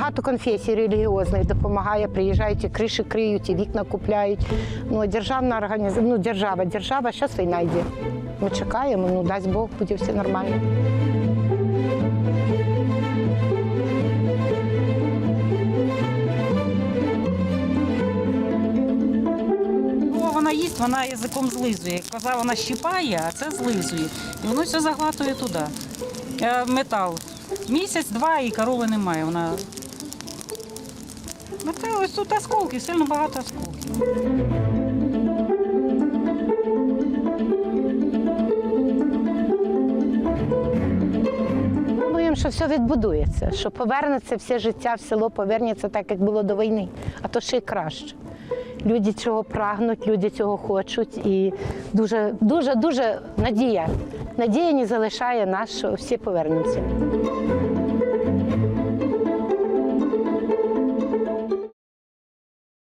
багато конфесій релігіозних допомагає, приїжджають і криші криють, і вікна купляють. Ну, державна організація, ну, держава, держава, зараз війна йде. Ми чекаємо, ну дасть Бог, буде все нормально. Вона їсть, вона язиком злизує. Коза вона щипає, а це злизує. І воно все заглатує туди. Е, Метал. Місяць-два і корови немає. Вона. Ну, це ось тут осколки, сильно багато осколків. Що все відбудується, що повернеться все життя в село, повернеться так, як було до війни, а то ще й краще. Люди цього прагнуть, люди цього хочуть, і дуже, дуже, дуже надія. Надія не залишає нас, що всі повернемося.